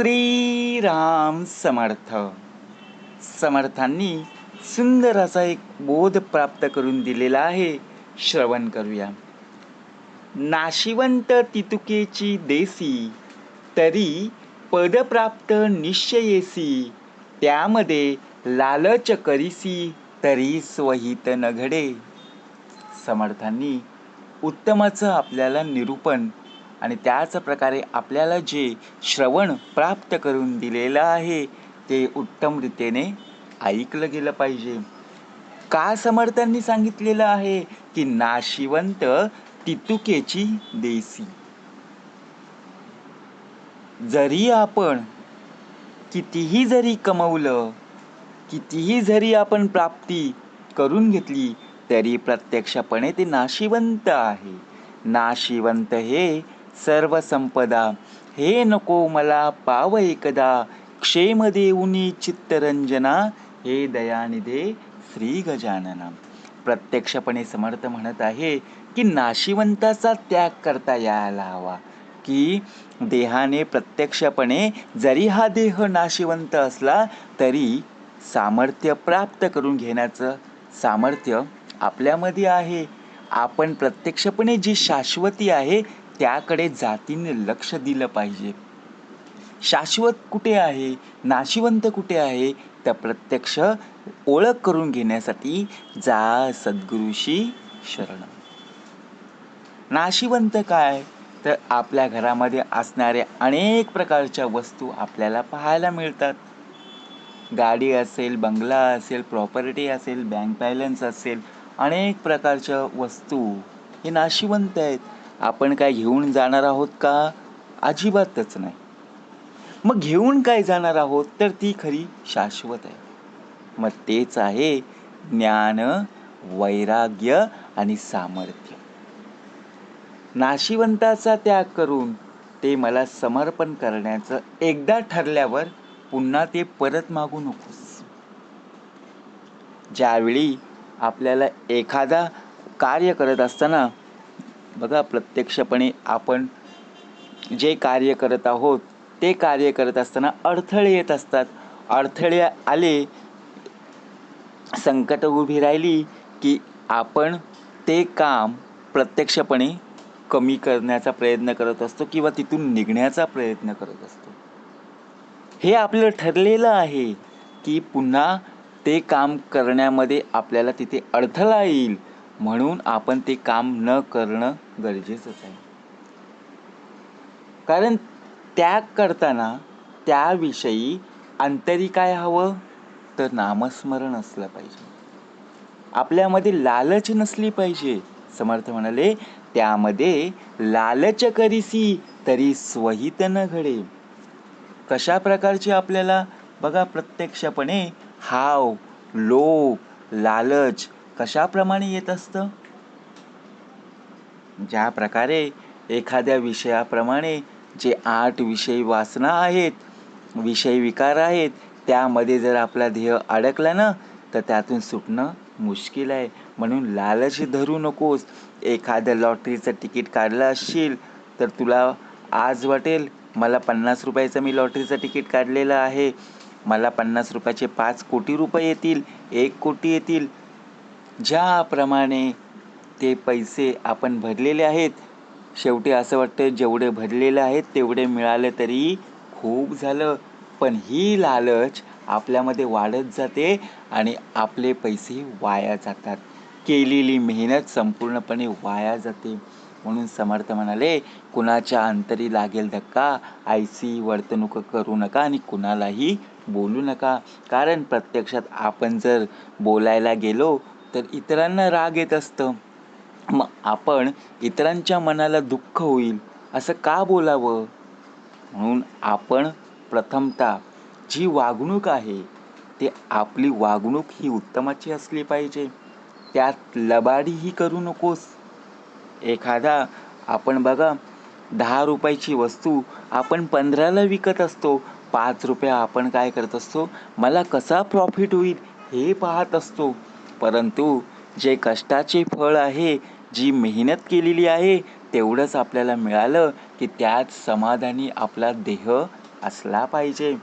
श्रीराम समर्थ. समर्थांनी सुंदर असा एक बोध प्राप्त करून दिलेला आहे. श्रवण करूया. नाशिवंत तितुकेची देसी तरी पदप्राप्त निश्चयेसी त्यामध्ये लालच करीसी तरी स्वहित न घडे समर्थांनी उत्तमाचं आपल्याला निरूपण आणि त्याच प्रकारे आपल्याला जे श्रवण प्राप्त करून दिलेलं आहे ते उत्तमरीतीने ऐकलं गेलं पाहिजे. का समर्थांनी सांगितलेलं आहे की नाशिवंत तितुकेची देसी? जरी आपण कितीही जरी कमवलं कितीही जरी आपण प्राप्ती करून घेतली तरी प्रत्यक्षपणे ते नाशिवंत आहे. नाशिवंत हे सर्व संपदा. हे नको मला पाव एकदा. क्षेम देऊनी चित्तरंजना. हे दयानिधे श्री गजानना. प्रत्यक्षपणे समर्थ म्हणत आहे की नाशिवंताचा त्याग करता यायला हवा. की देहाने प्रत्यक्षपणे जरी हा देह नाशिवंत असला तरी सामर्थ्य प्राप्त करून घेण्याचं सामर्थ्य आपल्यामध्ये आहे. आपण प्रत्यक्षपणे जी शाश्वती आहे त्याकडे जातीने लक्ष दिलं पाहिजे. शाश्वत कुठे आहे? नाशिवंत कुठे आहे? त्या प्रत्यक्ष ओळख करून घेण्यासाठी जा सद्गुरुशी शरण. नाशिवंत काय? तर आपल्या घरामध्ये असणाऱ्या अनेक प्रकारच्या वस्तू आपल्याला पाहायला मिळतात. गाडी असेल बंगला असेल प्रॉपर्टी असेल बँक बॅलन्स असेल अनेक प्रकारच्या वस्तू हे नाशिवंत आहेत. आपण काय घेऊन जाणार आहोत का? अजिबातच नाही. मग घेऊन काय जाणार आहोत? तर ती खरी शाश्वत आहे. मग तेच आहे ज्ञान वैराग्य आणि सामर्थ्य. नाशिवंताचा त्याग करून ते मला समर्पण करण्याचं एकदा ठरल्यावर पुन्हा ते परत मागू नकोस. ज्यावेळी आपल्याला एखादा कार्य करत असताना बघा प्रत्यक्षपणे आपण जे कार्य करत आहोत ते कार्य करत असताना अडथळे येत असतात. अडथळे आले संकट उभी राहिली की आपण ते काम प्रत्यक्षपणे कमी करण्याचा प्रयत्न करत असतो किंवा तिथून निघण्याचा प्रयत्न करत असतो. हे आपलं ठरलेलं आहे की पुन्हा ते काम करण्यामध्ये आपल्याला तिथे अडथळा येईल. म्हणून आपण ते काम न करणं गरजेचंच आहे. कारण त्याग करताना त्याविषयी अंतरी काय हवं? तर नामस्मरण असलं पाहिजे. आपल्यामध्ये लालच नसली पाहिजे. समर्थ म्हणाले त्यामध्ये लालच करीसी तरी स्वहित न घडे. कशा प्रकारची आपल्याला? बघा प्रत्यक्षपणे हाव लोभ लालच कशाप्रमाणे येत असतं? ज्या प्रकारे एखाद्या विषयाप्रमाणे जे आठ विषय वासना आहेत विषय विकार आहेत त्यामध्ये जर आपला ध्येय अडकला ना तर त्यातून सुटणं मुश्किल आहे. म्हणून लालच धरू नकोस. एखाद्या लॉटरीचं तिकीट काढलं असशील तर तुला आज वाटेल मला पन्नास रुपयाचं मी लॉटरीचं तिकीट काढलेलं आहे. मला पन्नास रुपयाचे पाच कोटी रुपये येतील एक कोटी येतील. ज्याप्रमाणे ते पैसे आपण भरलेले आहेत शेवटी असं वाटतं जेवढे भरलेले आहेत तेवढे मिळाले तरी खूप झालं. पण ही लालच आपल्यामध्ये वाढत जाते आणि आपले पैसे वाया जातात. केलेली मेहनत संपूर्णपणे वाया जाते. म्हणून समर्थ म्हणाले कुणाच्या अंतरी लागेल धक्का आयसी वर्तणूक करू नका आणि कुणालाही बोलू नका. कारण प्रत्यक्षात आपण जर बोलायला गेलो तर इतरांना राग येत असतं. मग आपण इतरांच्या मनाला दुःख होईल असं का बोलावं? म्हणून आपण प्रथमतः जी वागणूक आहे ते आपली वागणूक ही उत्तमाची असली पाहिजे. त्यात लबाडीही करू नकोस. एखादा आपण बघा दहा रुपयाची वस्तू आपण पंधराला विकत असतो. पाच रुपये आपण काय करत असतो? मला कसा प्रॉफिट होईल हे पाहत असतो. परंतु जे कष्टाचे फळ आहे जी मेहनत केलेली आहे तेवढंच आपल्याला मिळालं की त्यात समाधानी आपला देह असला पाहिजे.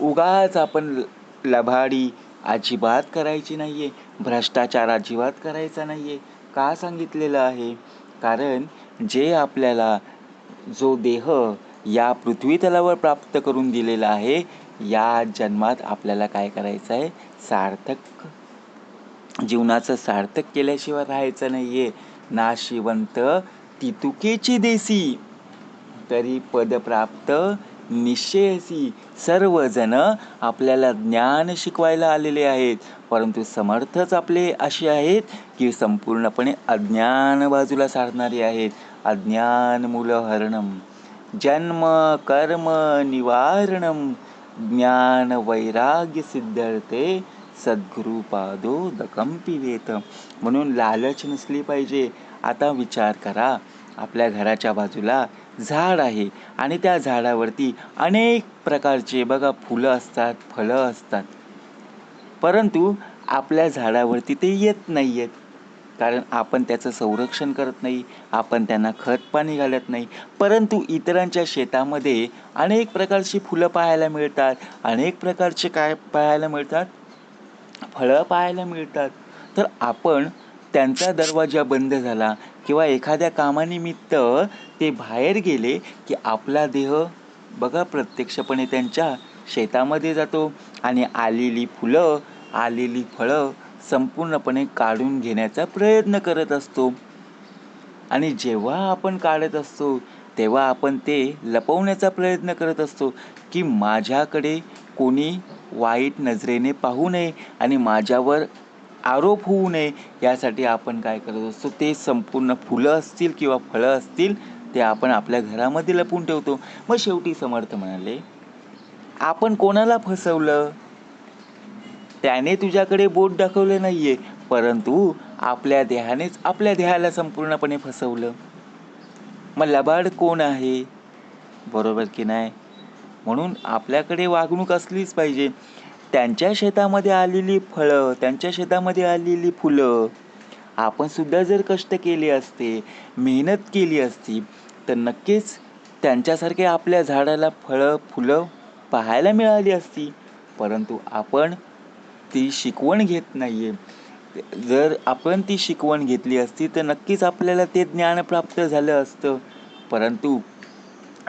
उगाच आपण ल- लबाडी अजिबात करायची नाही आहे भ्रष्टाचार अजिबात करायचा नाही आहे का सांगितलेलं आहे? कारण जे आपल्याला जो देह या पृथ्वी तलावर प्राप्त करून दिलेला आहे या जन्मात आपल्याला काय करायचं आहे सार्थक जीवनाचं सार्थक केल्याशिवाय राहायचं नाही आहे नाशिवंत तितुकेची देसी. तरी पदप्राप्त निश्चयसी सर्वजण आपल्याला ज्ञान शिकवायला आलेले आहेत. परंतु समर्थच आपले असे आहेत की संपूर्णपणे अज्ञान बाजूला सारणारे आहेत. अज्ञान मूलहरणम जन्म कर्म निवारणम ज्ञान वैराग्य सिद्धार्थे सद्गुरु पादो दकम पिवेत म्हणून लालच नसली पाहिजे. आता विचार करा. आपल्या घराच्या बाजूला झाड आहे आणि त्या झाडावरती अनेक प्रकारचे बघा फुलं असतात फळं असतात. परंतु आपल्या झाडावरती ते येत नाही आहेत कारण आपण त्याचं संरक्षण करत नाही आपण त्यांना खत पाणी घालत नाही. परंतु इतरांच्या शेतामध्ये अनेक प्रकारची फुलं पाहायला मिळतात. अनेक प्रकारचे काय पाहायला मिळतात? फळं पाहायला मिळतात. तर आपण त्यांचा दरवाजा बंद झाला किंवा एखाद्या कामानिमित्त ते बाहेर गेले की आपला देह बघा प्रत्यक्षपणे त्यांच्या शेतामध्ये जातो आणि आलेली फुलं आलेली फळं संपूर्णपणे काढून घेण्याचा प्रयत्न करत असतो. आणि जेव्हा आपण काढत असतो तेव्हा आपण ते लपवण्याचा प्रयत्न करत असतो की माझ्याकडे कोणी वाईट नजरेने पाहू नये आणि माझ्यावर आरोप होऊ नये यासाठी आपण काय करत असतो? ते संपूर्ण फुलं असतील किंवा फळं असतील ते आपण आपल्या घरामध्ये लपून ठेवतो. मग शेवटी समर्थ म्हणाले आपण कोणाला फसवलं? त्याने तुझ्याकडे बोट दाखवले नाहीये परंतु आपल्या देहानेच आपल्या देहाला संपूर्णपणे फसवलं. मग लबाड कोण आहे? बरोबर की नाही? म्हणून आपल्याकडे वागणूक असलीच पाहिजे. त्यांच्या शेतामध्ये आलेली फळं त्यांच्या शेतामध्ये आलेली फुलं आपण सुद्धा जर कष्ट केले असते मेहनत केली असती तर नक्कीच त्यांच्यासारखे आपल्या झाडाला फळं फुलं पाहायला मिळाली असती. परंतु आपण ती शिकवण घेत नाही आहे जर आपण ती शिकवण घेतली असती तर नक्कीच आपल्याला ते ज्ञान प्राप्त झालं असतं. परंतु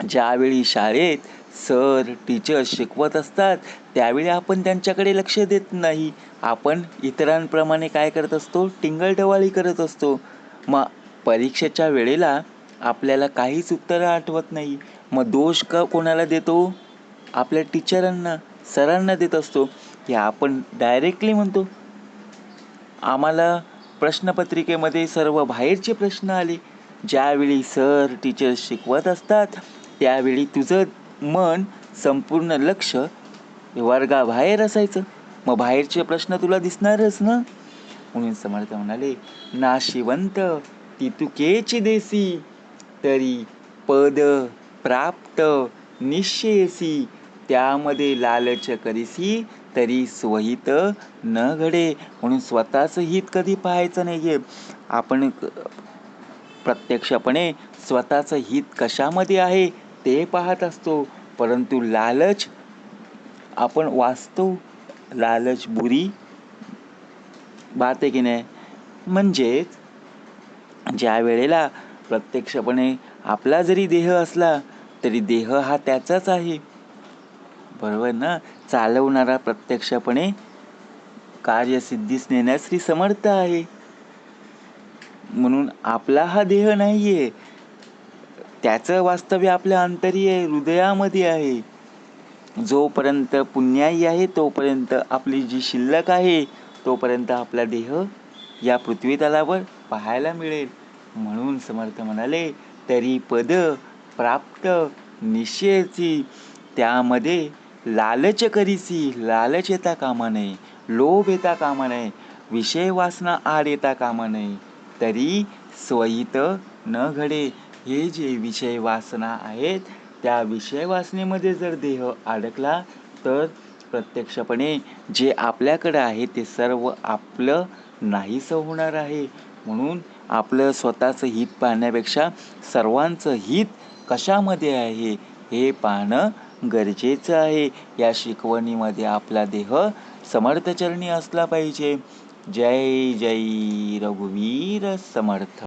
ज्यावेळी शाळेत सर टीचर शिकवत असतात त्यावेळी आपण त्यांच्याकडे लक्ष देत नाही. आपण इतरांप्रमाणे काय करत असतो? टिंगलटवाळी करत असतो. मग परीक्षेच्या वेळेला आपल्याला काहीच उत्तरं आठवत नाही. मग दोष का कोणाला देतो? आपल्या टीचरांना सरांना देत असतो. हे आपण डायरेक्टली म्हणतो. आम्हाला प्रश्नपत्रिकेमध्ये सर्व बाहेरचे प्रश्न आले. ज्यावेळी सर टीचर शिकवत असतात त्यावेळी तुझं मन संपूर्ण लक्ष वर्गाबाहेर असायचं. मग बाहेरचे प्रश्न तुला दिसणारच ना? म्हणून समर्थ म्हणाले नाशिवंत तितुकेची देसी तरी पद प्राप्त निश्चयसी त्यामध्ये लालच करीसी तरी स्वहित न घडे. म्हणून स्वतःचं हित कधी पाहायचं नाही आहे आपण प्रत्यक्षपणे स्वतःचं हित कशामध्ये आहे? ते पाहत असतो. परंतु लालच आपण वाचतो. लालच बुरी. बात आहे की नाही? म्हणजेच ज्या वेळेला प्रत्यक्षपणे आपला जरी देह असला तरी देह हा त्याचाच आहे. बरोबर ना? चालवणारा प्रत्यक्षपणे कार्यसिद्धीस नेण्यास श्री समर्थ आहे. म्हणून आपला हा देह नाहीये. त्याचं वास्तव्य आपल्या अंतरी आहे हृदयामध्ये आहे. जोपर्यंत पुण्याई आहे तोपर्यंत आपली जी शिल्लक आहे तोपर्यंत आपला देह या पृथ्वी तलावर पाहायला मिळेल. म्हणून समर्थ म्हणाले तरी पद प्राप्त निश्चयची त्यामध्ये लालच करीसी लालच येता कामा नये लोभ येता कामा नये विषय वासना आड येता कामा नये. तरी स्वहित न घडे हे जे विषय वासना आहेत त्या विषय वासनेमध्ये जर देह अडकला तर प्रत्यक्षपणे जे आपल्याकडं आहे ते सर्व आपलं नाहीसं होणार आहे. म्हणून आपलं स्वतःचं हित पाहण्यापेक्षा सर्वांचं हित कशामध्ये आहे हे पाहणं गरजेचं आहे. या शिकवणीमध्ये आपला देह समर्थचरणी असला पाहिजे. जय जय रघुवीर समर्थ.